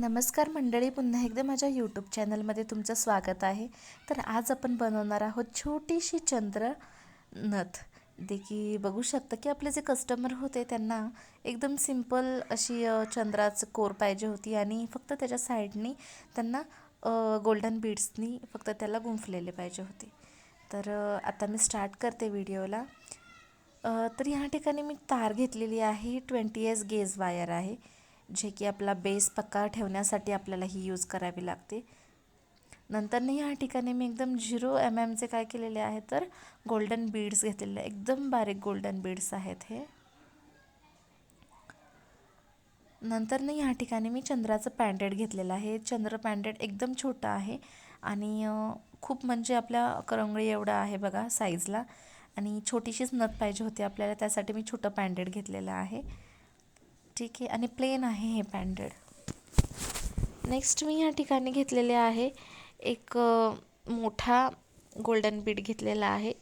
नमस्कार मंडळी पुन्हा एकदा माझ्या यूट्यूब चॅनलमध्ये तुमचं स्वागत आहे. तर आज आपण बनवणार आहोत छोटीशी चंद्र नथ देखी बघू शकता की आपले जे कस्टमर होते त्यांना एकदम सिंपल अशी चंद्राचं कोर पाहिजे होती आणि फक्त त्याच्या साईडनी त्यांना गोल्डन बीड्सनी फक्त त्याला गुंफलेले पाहिजे होते. तर आता मी स्टार्ट करते व्हिडिओला तर ह्या ठिकाणी मी तार घेतलेली आहे. ट्वेंटी एस गेज वायर आहे. जे की आपला बेस पक्का ठेवण्यासाठी आपल्याला ही यूज करावी लागते. नंतरनं ह्या ठिकाणी मी एकदम झिरो एम एमचे काय केलेले आहे तर गोल्डन बीड्स घेतलेले. आहे. एकदम बारीक गोल्डन बीड्स आहेत हे. नंतरनं ह्या ठिकाणी मी चंद्राचं पँडेड घेतलेलं आहे. चंद्र पँडेड एकदम छोटं आहे आणि खूप म्हणजे आपल्या करंगळी एवढं आहे बघा साईजला आणि छोटीशीच नथ पाहिजे होती आपल्याला त्यासाठी मी छोटं पँडेड घेतलेलं आहे. ठीक आहे. आणि प्लेन आहे हे पॅन्डेड नेक्स्ट मी ह्या ठिकाणी घेतलेले आहे एक मोठा गोल्डन बीड घेतलेला आहे.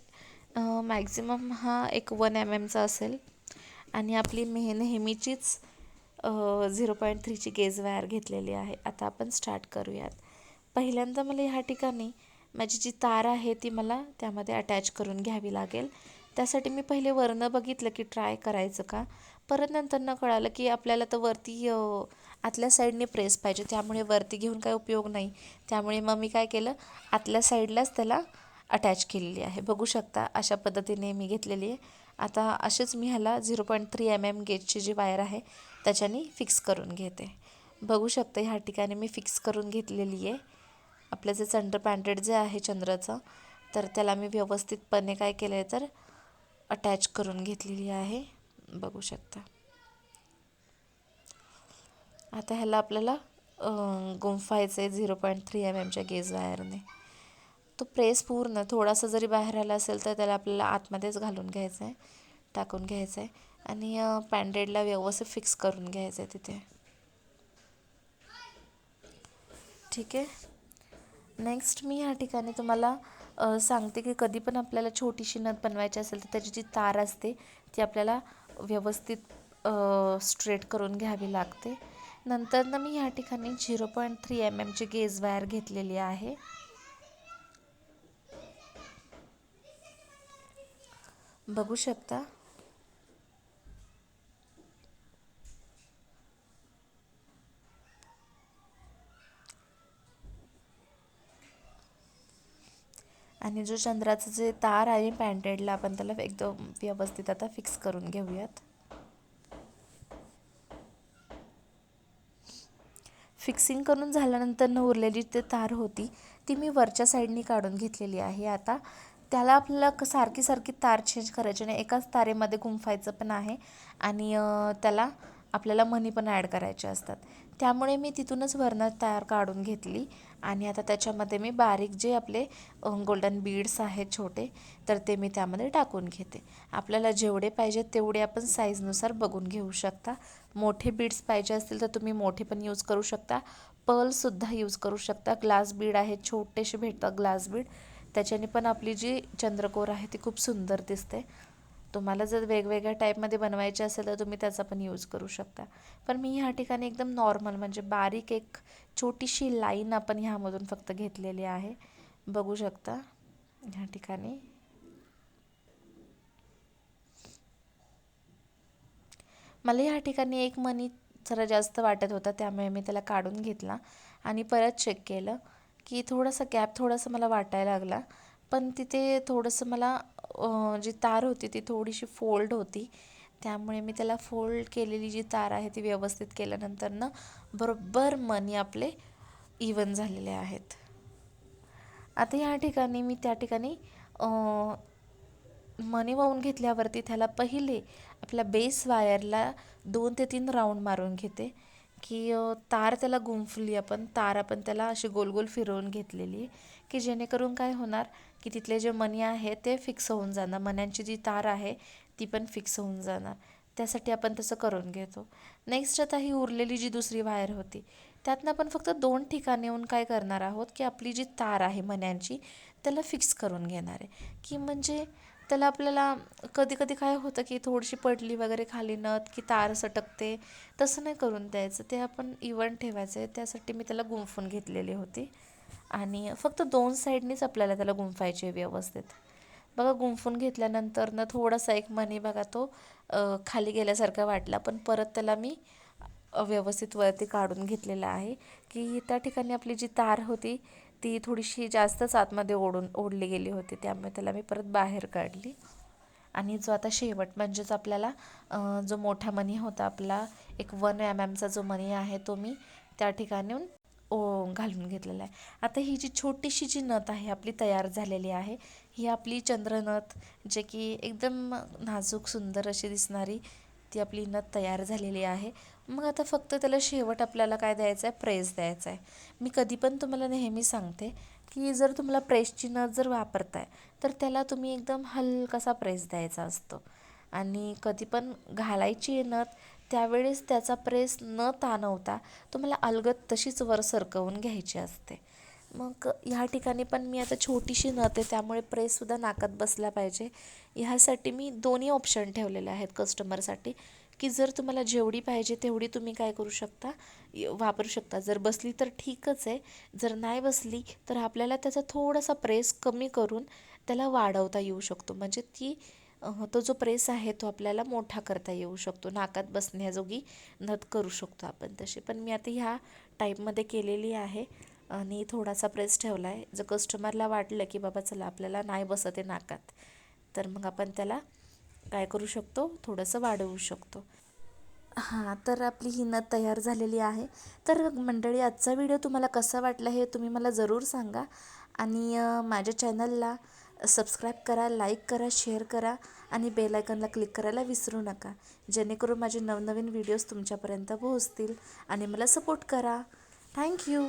मॅक्झिमम हा एक वन एम एमचा असेल. आणि आपली मे नेहमीचीच झिरो पॉईंट थ्रीची गेज वायर घेतलेली आहे. आता आपण स्टार्ट करूयात. पहिल्यांदा मला ह्या ठिकाणी माझी जी तार आहे ती मला त्यामध्ये अटॅच करून घ्यावी लागेल. त्यासाठी मी पहिले वरनं बघितलं की ट्राय करायचं का? परत नंतर कळालं की आपल्याला तर वरती आतल्या साईडने प्रेस पाहिजे. त्यामुळे वरती घेऊन काय उपयोग नाही. त्यामुळे मग मी काय केलं आतल्या साईडलाच त्याला अटॅच केलेली आहे. बघू शकता अशा पद्धतीने मी घेतलेली आहे. आता असेच मी ह्याला zero point three M M गेजची जी वायर आहे त्याच्याने फिक्स करून घेते. बघू शकता ह्या ठिकाणी मी फिक्स करून घेतलेली आहे. आपलं जे चंद्र पॅन्टेड जे आहे चंद्राचं तर त्याला मी व्यवस्थितपणे काय केलं आहे तर अटॅच करून घेतलेली आहे. बघू शकता. आता ह्याला आपल्याला गुंफायचं आहे झिरो पॉईंट थ्री एम एमच्या गेज वायरने. तो प्रेस पूर्ण थोडासा जरी बाहेर आला असेल तर त्याला आपल्याला आतमध्येच घालून घ्यायचं आहे टाकून घ्यायचं आहे आणि पॅन्डेडला व्यवस्थित फिक्स करून घ्यायचं आहे तिथे. ठीक? आहे नेक्स्ट मी ह्या ठिकाणी तुम्हाला सांगते की कधी पण आपल्याला छोटीशी नथ बनवायची असेल तर त्याची जी तार असते ती आपल्याला व्यवस्थित स्ट्रेट करून घ्यावी लागते. नंतर ना मी ह्या ठिकाणी झिरो पॉईंट थ्री एम एमची गेज वायर घेतलेली आहे. बघू शकता? आणि जो चंद्राचं जे तार आहे पॅन्टेडला आपण त्याला एकदम व्यवस्थित आता फिक्स करून घेऊयात. फिक्सिंग करून झाल्यानंतर न उरलेली ते तार होती ती मी वरच्या साईडनी काढून घेतलेली आहे आता. त्याला आपल्याला सारखी सारखी तार चेंज करायची नाही. एकाच तारेमध्ये गुंफायचं पण आहे आणि त्याला आपल्याला मनी पण ॲड करायचे असतात. त्यामुळे मी तिथूनच वरनं तयार काढून घेतली. आणि आता त्याच्यामध्ये मी बारीक जे आपले गोल्डन बीड्स आहेत छोटे तर ते मी त्यामध्ये टाकून घेते. आपल्याला जेवढे पाहिजेत तेवढे आपण साईजनुसार बघून घेऊ शकता. मोठे बीड्स पाहिजे असतील तर तुम्ही मोठे पण यूज करू शकता. पर्लसुद्धा यूज करू शकता. ग्लास बीड आहेत छोटेसे भेटतात ग्लास बीड त्याच्याने पण आपली जी चंद्रकोर आहे ती खूप सुंदर दिसते. तुम्हाला जर वेगवेगळ्या टाईपमध्ये बनवायचे असेल तर तुम्ही त्याचा पण यूज करू शकता. पण मी ह्या ठिकाणी एकदम नॉर्मल म्हणजे बारीक एक छोटीशी लाईन आपण ह्यामधून फक्त घेतलेली आहे. बघू शकता ह्या ठिकाणी. मला ह्या ठिकाणी एक मनी जरा जास्त वाटत होता त्यामुळे मी त्याला काढून घेतला आणि परत चेक केलं की थोडंसं गॅप थोडासा मला वाटायला लागला. पण तिथे थोडंसं मला जी तार होती ती थोडीशी फोल्ड होती. त्यामुळे मी त्याला फोल्ड केलेली जी तार आहे ती व्यवस्थित केल्यानंतर ना बरोबर मनी आपले इवन झालेले आहेत. आता या ठिकाणी मी त्या ठिकाणी मनी वाहून घेतल्यावरती त्याला पहिले आपल्या बेस वायरला दोन ते तीन राऊंड मारून घेते. की तार त्याला गुंफली आपण तार आपण त्याला अशी गोल गोल फिरवून घेतलेली आहे. की जेणेकरून काय होणार की तिथले जे मणी आहे ते फिक्स होऊन जाणार. मण्यांची जी तार आहे ती पण फिक्स होऊन जाणार. त्यासाठी आपण तसं करून घेतो. नेक्स्ट आता ही उरलेली जी दुसरी वायर होती त्यातनं आपण फक्त दोन ठिकाणी येऊन काय करणार आहोत की आपली जी तार आहे मण्यांची त्याला फिक्स करून घेणार आहे. की म्हणजे त्याला आपल्याला कधी कधी काय होतं की थोडीशी पडली वगैरे खाली नत की तार सटकते तसं नाही करून द्यायचं. ते आपण इवन ठेवायचं आहे. त्यासाठी मी त्याला गुंफून घेतलेली होती. आणि फक्त दोन साईडनीच आपल्याला त्याला गुंफायचे व्यवस्थित. बघा गुंफून घेतल्यानंतर ना थोडासा एक मनी बघा तो खाली गेल्यासारखा वाटला पण परत त्याला मी व्यवस्थित वरती काढून घेतलेला आहे की त्या ठिकाणी आपली जी तार होती ती थोडीशी जास्तच आतमध्ये ओढून ओढली गेली होती त्यामुळे त्याला मी परत बाहेर काढली. आणि जो आता शेवट म्हणजेच आपल्याला जो मोठा मनी होता आपला एक वन एम एमचा जो मणी आहे तो मी त्या ठिकाणून ओ घालून घेतलेला आहे. आता ही जी छोटीशी जी नथ आहे आपली तयार झालेली आहे ही आपली चंद्रनथ जे की एकदम नाजूक सुंदर अशी दिसणारी ती आपली नथ तयार झालेली आहे. मग आता फक्त त्याला शेवट आपल्याला काय द्यायचं आहे प्रेस द्यायचा आहे मी कधी पण तुम्हाला नेहमी सांगते की जर तुम्हाला प्रेसची नथ जर वापरताय तर त्याला तुम्ही एकदम हलकासा प्रेस द्यायचा असतो. आणि कधी पण घालायची आहे नथ त्यावेळेस त्याचा प्रेस न ताणवता तुम्हाला अलगद तशीच वर सरकवून घ्यायची असते. मग ह्या ठिकाणी पण मी आता छोटीशी नथ आहे त्यामुळे प्रेससुद्धा नाकात बसला पाहिजे. ह्यासाठी मी दोन्ही ऑप्शन ठेवलेले आहेत कस्टमरसाठी की जर तुम्हाला जेवढी पाहिजे तेवढी तुम्ही काय करू शकता? वापरू शकता. जर बसली तर ठीकच आहे. जर नाही बसली तर आपल्याला त्याचा थोडासा प्रेस कमी करून त्याला वाढवता येऊ शकतो. म्हणजे ती तो जो प्रेस आहे तो आपल्याला मोठा करता येऊ शकतो. नाकात बसण्याजोगी नथ करू शकतो आपण तशी पण मी आता ह्या टाईपमध्ये केलेली आहे आणि थोडासा प्रेस ठेवला आहे जर कस्टमरला वाटलं की बाबा चला आपल्याला नाही बसत आहे नाकात तर मग आपण त्याला काय करू शकतो? थोडंसं वाढवू शकतो. हां तर आपली ही नथ तयार झालेली आहे. तर मंडळी आजचा व्हिडिओ तुम्हाला कसा वाटला हे तुम्ही मला जरूर सांगा. आणि माझ्या चॅनलला सबस्क्राईब करा लाईक करा शेअर करा आणि बेल आयकनला क्लिक करायला विसरू नका. जेणेकरून माझे नवनवीन व्हिडिओज तुमच्यापर्यंत पोहोचतील आणि मला सपोर्ट करा. थँक्यू